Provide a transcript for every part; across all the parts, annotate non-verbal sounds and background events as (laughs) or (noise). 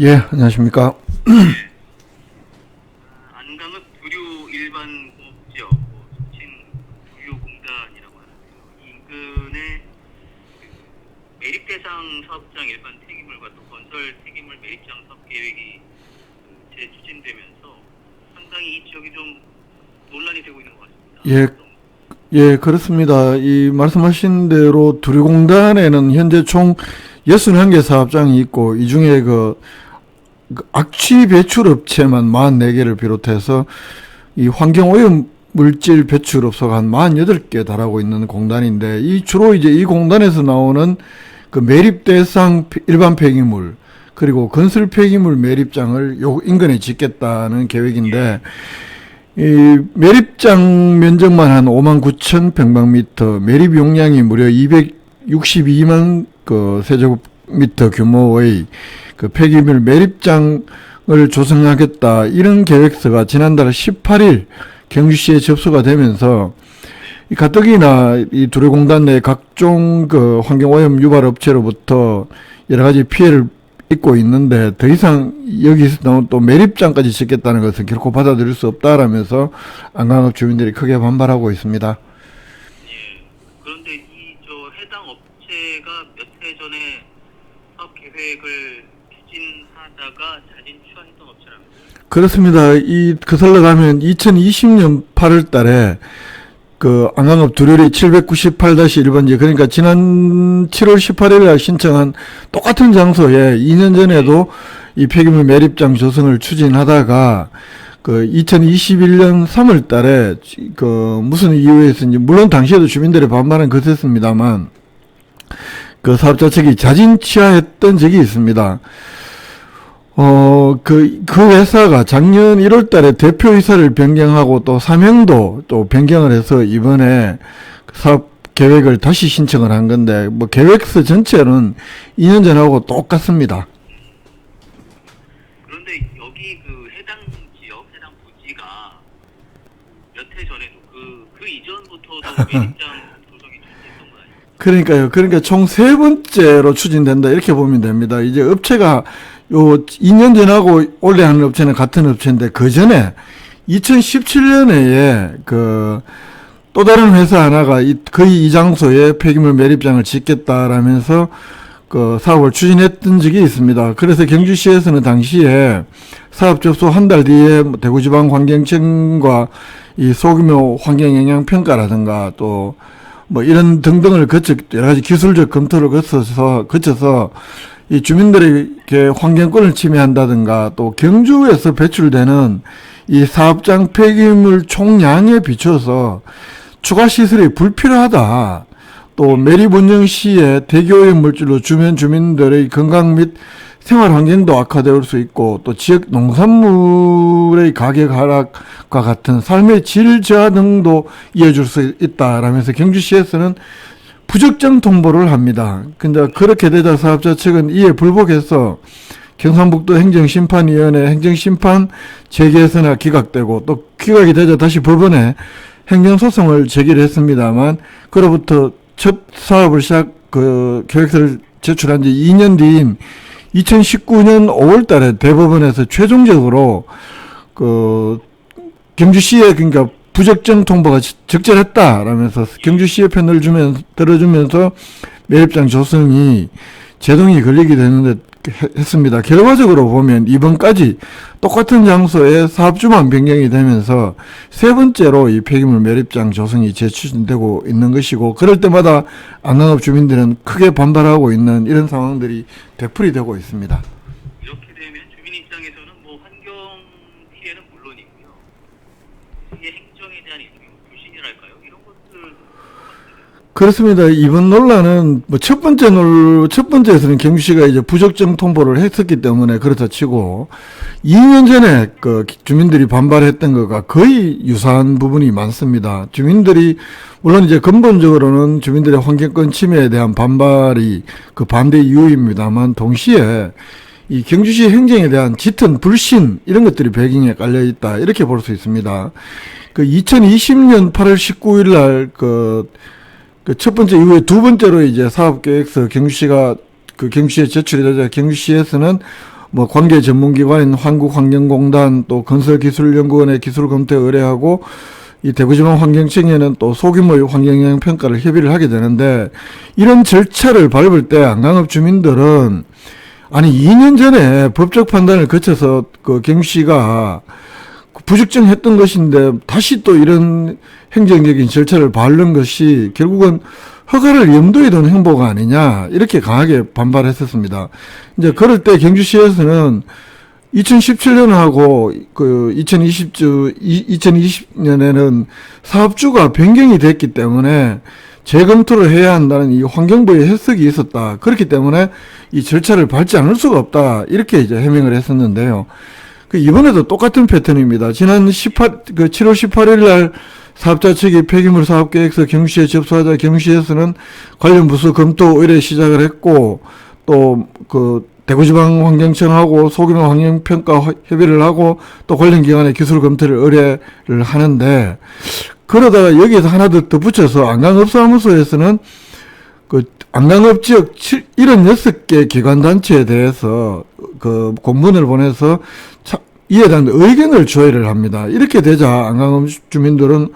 예, 안녕하십니까. 안강읍 두류 일반 공업지역 뭐 소친 두류공단이라고 하는데요. 이 인근에 그 매립 대상 사업장 일반 폐기물과 또 건설 폐기물 매립장 사업 계획이 그 재추진되면서 상당히 이 지역이 좀 논란이 되고 있는 것 같습니다. 예. 예, 그렇습니다. 이 말씀하신 대로 두류공단에는 현재 총 61개 사업장이 있고, 이 중에 그, 그 악취 배출 업체만 44개를 비롯해서 이 환경오염 물질 배출 업소가 한 48개 달하고 있는 공단인데, 이 주로 이제 이 공단에서 나오는 그 매립 대상 폐- 일반 폐기물, 그리고 건설 폐기물 매립장을 요 인근에 짓겠다는 계획인데, 이 매립장 면적만 한 5만 9천 평방미터, 매립 용량이 무려 262만 그 세제곱미터 규모의 그 폐기물 매립장을 조성하겠다 이런 계획서가 지난달 18일 경주시에 접수가 되면서 이 가뜩이나 이 두류공단 내 각종 그 환경오염 유발 업체로부터 여러 가지 피해를 입고 있는데 더 이상 여기서 또 매립장까지 짓겠다는 것은 결코 받아들일 수 없다라면서 안강읍 주민들이 크게 반발하고 있습니다. 예. 그런데 이 저 해당 업체가 몇 해 전에 사업 계획을 추진하다가 자진 취하했던 업체라면서요? 그렇습니다. 이 그설로 가면 2020년 8월 달에 그 안강읍 두류리 798-1번지 그러니까 지난 7월 18일 날 신청한 똑같은 장소에 2년 전에도 이 폐기물 매립장 조성을 추진하다가 그 2021년 3월 달에 그 무슨 이유에서인지 물론 당시에도 주민들의 반발은 거셌습니다만 그 사업자 측이 자진 취하했던 적이 있습니다. 어, 그, 그 회사가 작년 1월 달에 대표이사를 변경하고 또 사명도 또 변경을 해서 이번에 사업 계획을 다시 신청을 한 건데, 뭐 계획서 전체는 2년 전하고 똑같습니다. 그런데 여기 그 해당 지역, 해당 부지가 몇 해 전에도 그, 그 이전부터도 (laughs) 그러니까요. 그러니까 총 세 번째로 추진된다. 이렇게 보면 됩니다. 이제 업체가 요 2년 전하고 올해 하는 업체는 같은 업체인데 그 전에 2017년에 그 또 다른 회사 하나가 이, 거의 이 장소에 폐기물 매립장을 짓겠다라면서 그 사업을 추진했던 적이 있습니다. 그래서 경주시에서는 당시에 사업 접수 한 달 뒤에 뭐 대구지방 환경청과 이 소규모 환경 영향 평가라든가 또 뭐 이런 등등을 거쳐 여러 가지 기술적 검토를 거쳐서 거쳐서 이 주민들에게 환경권을 침해한다든가 또 경주에서 배출되는 이 사업장 폐기물 총량에 비춰서 추가 시설이 불필요하다. 또 매립 운영 시에 대기오염 물질로 주변 주민들의 건강 및 생활 환경도 악화될 수 있고 또 지역 농산물의 가격 하락과 같은 삶의 질 저하 등도 이어질 수 있다라면서 경주시에서는 부적정 통보를 합니다. 근데 그렇게 되자 사업자 측은 이에 불복해서 경상북도 행정심판위원회 행정심판 재개에서나 기각되고 또 기각이 되자 다시 법원에 행정소송을 제기를 했습니다만 그로부터 첫 사업을 시작 그 계획서를 제출한 지 2년 뒤인 2019년 5월 달에 대법원에서 최종적으로 그 경주시에 그러니까 부적정 통보가 지- 적절했다라면서 경주시의 편을 주면 들어주면서 매립장 조성이 제동이 걸리게 되는데 해- 했습니다. 결과적으로 보면 이번까지 똑같은 장소에 사업주만 변경이 되면서 세 번째로 이 폐기물 매립장 조성이 재추진되고 있는 것이고 그럴 때마다 안강업 주민들은 크게 반발하고 있는 이런 상황들이 되풀이 되고 있습니다. 이렇게 되면 주민 입장에서는 뭐 환경 피해는 물론이고요. 이게 행정에 대한 일종의 불신이랄까요? 이런 것들 그렇습니다. 이번 논란은 뭐 첫 번째 논, 첫 번째에서는 경주시가 이제 부적정 통보를 했었기 때문에 그렇다 치고 2년 전에 그 주민들이 반발했던 것과 거의 유사한 부분이 많습니다. 주민들이 물론 이제 근본적으로는 주민들의 환경권 침해에 대한 반발이 그 반대 이유입니다만 동시에 이 경주시 행정에 대한 짙은 불신 이런 것들이 배경에 깔려 있다 이렇게 볼 수 있습니다. 그 2020년 8월 19일 날그 그 첫 번째 이후에 두 번째로 이제 사업 계획서 경주시가 그 경주시에 제출이 되자 경주시에서는 뭐 관계 전문기관인 한국환경공단 또 건설기술연구원의 기술 검토에 의뢰하고 이 대구지방 환경청에는 또 소규모의 환경영향 평가를 협의를 하게 되는데 이런 절차를 밟을 때 안강읍 주민들은 아니 2년 전에 법적 판단을 거쳐서 그 경씨가 부적정했던 것인데 다시 또 이런 행정적인 절차를 밟는 것이 결국은 허가를 염두에 두는 행보가 아니냐 이렇게 강하게 반발했었습니다. 이제 그럴 때 경주시에서는 2017년하고 그 2020주 2020년에는 사업주가 변경이 됐기 때문에 재검토를 해야 한다는 이 환경부의 해석이 있었다. 그렇기 때문에 이 절차를 밟지 않을 수가 없다. 이렇게 이제 해명을 했었는데요. 그 이번에도 똑같은 패턴입니다. 지난 18, 그 7월 18일 날 사업자 측이 폐기물 사업 계획서 경시에 접수하자 경시에서는 관련 부서 검토 의뢰 시작을 했고 또 그 대구지방 환경청하고 소규모 환경평가 협의를 하고 또 관련 기관에 기술 검토를 의뢰를 하는데 그러다가 여기에서 하나 더, 더 붙여서 안강업사무소에서는 그 안강업 지역 7, 76개 기관단체에 대해서 그 공문을 보내서 차, 이에 대한 의견을 조회를 합니다. 이렇게 되자 안강업 주민들은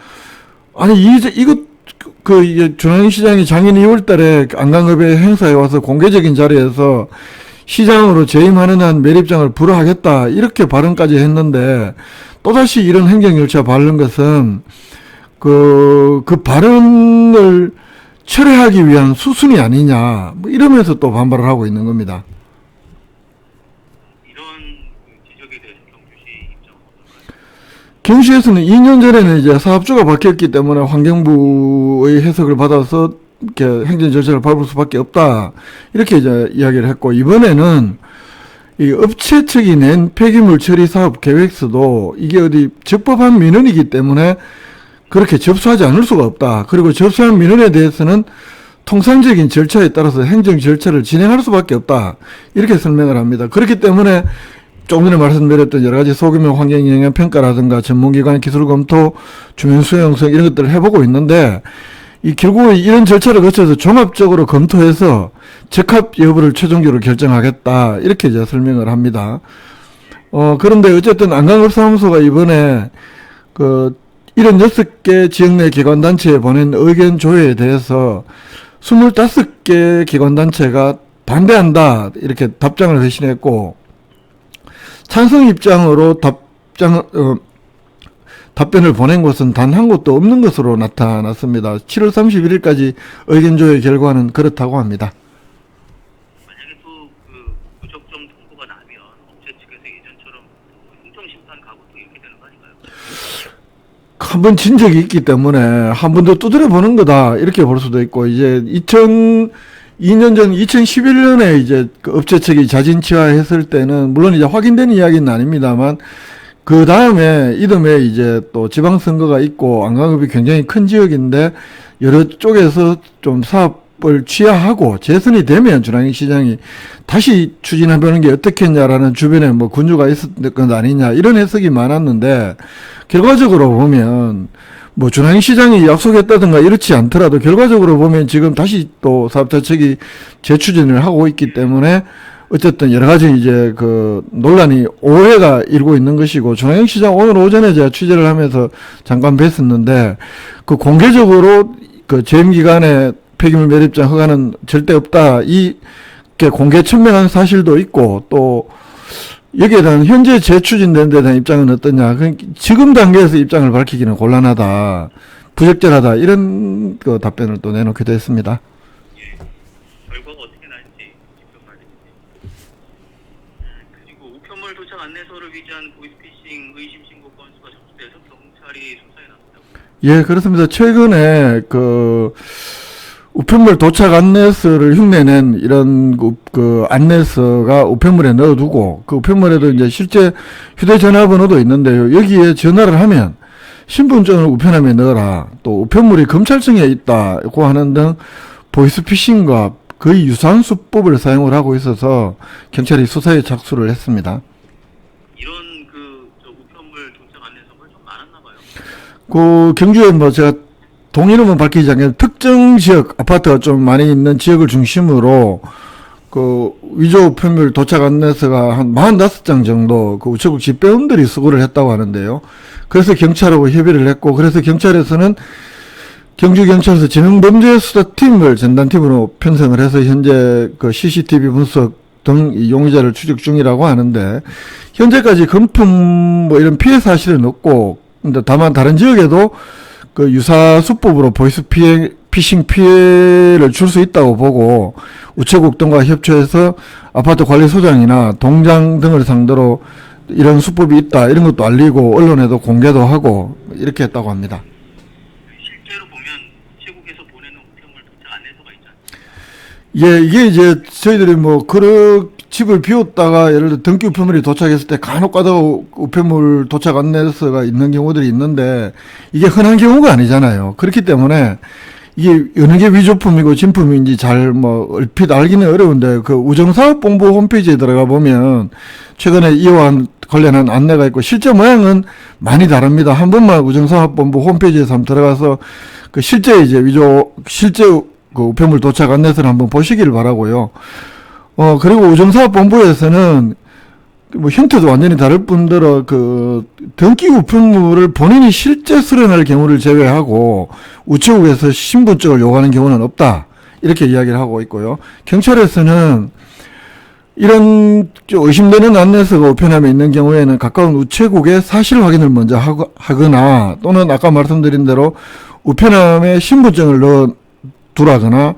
아니 이 이거 그 이게 중앙시장이 작년 2월달에 안강읍의 행사에 와서 공개적인 자리에서 시장으로 재임하는 한 매립장을 불허하겠다 이렇게 발언까지 했는데 또다시 이런 행정 절차 바른 것은 그, 그 발언을 철회하기 위한 수순이 아니냐 뭐 이러면서 또 반발을 하고 있는 겁니다. 이런 그 지적에 대해서 경시에서는 2년 전에는 이제 사업주가 바뀌었기 때문에 환경부의 해석을 받아서 이렇게 행정 절차를 밟을 수밖에 없다. 이렇게 이제 이야기를 했고, 이번에는 이 업체 측이 낸 폐기물 처리 사업 계획서도 이게 어디 적법한 민원이기 때문에 그렇게 접수하지 않을 수가 없다. 그리고 접수한 민원에 대해서는 통상적인 절차에 따라서 행정 절차를 진행할 수밖에 없다. 이렇게 설명을 합니다. 그렇기 때문에 조금 전에 말씀드렸던 여러 가지 소규모 환경 영향 평가라든가 전문기관의 기술 검토, 주민 수용성 이런 것들을 해보고 있는데 이 결국에 이런 절차를 거쳐서 종합적으로 검토해서 적합 여부를 최종적으로 결정하겠다 이렇게 이제 설명을 합니다. 어 그런데 어쨌든 안강업사무소가 이번에 그 76개 지역 내 기관단체에 보낸 의견 조회에 대해서 25개 기관단체가 반대한다 이렇게 답장을 회신했고 찬성 입장으로 답장 어, 답변을 보낸 곳은 단 한 곳도 없는 것으로 나타났습니다. 7월 31일까지 의견 조회 결과는 그렇다고 합니다. 만약에 또그 부적정 통보가 나면 업체 측에서 예전처럼 행정 심판 가고 또 이렇게 되는 거 아닌가요? 한번 진 적이 있기 때문에 한 번 더 두드려 보는 거다 이렇게 볼 수도 있고 이제 2002년 전 2011년에 이제 그 업체 측이 자진치화했을 때는 물론 이제 확인된 이야기는 아닙니다만 그 다음에 이듬해 이제 또 지방선거가 있고 안강읍이 굉장히 큰 지역인데 여러 쪽에서 좀 사업을 취하하고 재선이 되면 준항이 시장이 다시 추진해보는 게 어떻겠냐라는 주변에 뭐 군주가 있었던 건 아니냐 이런 해석이 많았는데 결과적으로 보면 뭐 준항이 시장이 약속했다든가 이렇지 않더라도 결과적으로 보면 지금 다시 또 사업자 측이 재추진을 하고 있기 때문에 어쨌든 여러 가지 이제 그 논란이 오해가 일고 있는 것이고 중앙 시장 오늘 오전에 제가 취재를 하면서 잠깐 뵀었는데 그 공개적으로 그 재임 기간에 폐기물 매립장 허가는 절대 없다. 이게 공개 천명한 사실도 있고 또 여기에 대한 현재 재추진된 데 대한 입장은 어떠냐 그 지금 단계에서 입장을 밝히기는 곤란하다 부적절하다 이런 그 답변을 또 내놓기도 했습니다. 예. 결과가 어떻게 날지 지켜봐야겠네요. 음, 그리고 우편물 도착 안내서를 위조한 보이스피싱 의심 신고 건수가 접수돼서 경찰이 수사에 나섰다고. 예, 그렇습니다. 최근에 그 우편물 도착 안내서를 흉내낸 이런 그, 그 안내서가 우편물에 넣어두고 그 우편물에도 이제 실제 휴대전화번호도 있는데요. 여기에 전화를 하면 신분증을 우편함에 넣어라. 또 우편물이 검찰청에 있다고 하는 등 보이스피싱과 거의 유사한 수법을 사용을 하고 있어서 경찰이 수사에 착수를 했습니다. 이런 그저 우편물 도착 안내서가 좀 많았나 봐요. 그 경주에 뭐 제가 동이름은 밝히지 않겠는데 특정 지역 아파트가 좀 많이 있는 지역을 중심으로 그 위조 우편물 도착 안내서가 한 45장 정도 그 우체국 집배원들이 수거를 했다고 하는데요. 그래서 경찰하고 협의를 했고 그래서 경찰에서는 경주경찰서 지능범죄수사팀을 전단팀으로 편성을 해서 현재 그 CCTV 분석 등이 용의자를 추적 중이라고 하는데 현재까지 금품 뭐 이런 피해 사실은 없고 근데 다만 다른 지역에도 그 유사 수법으로 보이스 피해 피싱 피해를 줄 수 있다고 보고 우체국 등과 협조해서 아파트 관리 소장이나 동장 등을 상대로 이런 수법이 있다 이런 것도 알리고 언론에도 공개도 하고 이렇게 했다고 합니다. 실제로 보면 우체국에서 보내는 우편물 도착 안내서가 있잖아요. 예, 이게 이제 저희들이 뭐 그런 집을 비웠다가 예를 들어 등기 우편물이 도착했을 때 간혹 가다 우편물 도착 안내서가 있는 경우들이 있는데 이게 흔한 경우가 아니잖아요. 그렇기 때문에 이게 어느 게 위조품이고 진품인지 잘 뭐 얼핏 알기는 어려운데 그 우정사업본부 홈페이지에 들어가 보면 최근에 이와 관련한 안내가 있고 실제 모양은 많이 다릅니다. 한 번만 우정사업본부 홈페이지에서 한번 들어가서 그 실제 이제 위조 실제 그 우편물 도착 안내서를 한번 보시기를 바라고요. 어 그리고 우정사업본부에서는 뭐 형태도 완전히 다를 뿐더러 그 등기 우편물을 본인이 실제 수령할 경우를 제외하고 우체국에서 신분증을 요구하는 경우는 없다 이렇게 이야기를 하고 있고요. 경찰에서는 이런 좀 의심되는 안내서가 우편함에 있는 경우에는 가까운 우체국에 사실 확인을 먼저 하거- 하거나 또는 아까 말씀드린 대로 우편함에 신분증을 넣어 두라거나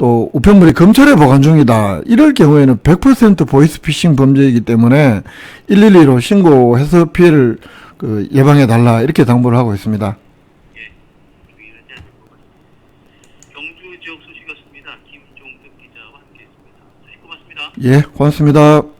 또 우편물이 검찰에 보관 중이다. 이럴 경우에는 100% 보이스피싱 범죄이기 때문에 112로 신고해서 피해를 그 예방해 달라 이렇게 당부를 하고 있습니다. 경주 지역 소식이었습니다. 기자와 함께했습니다. 소식 고맙습니다. 예, 고맙습니다.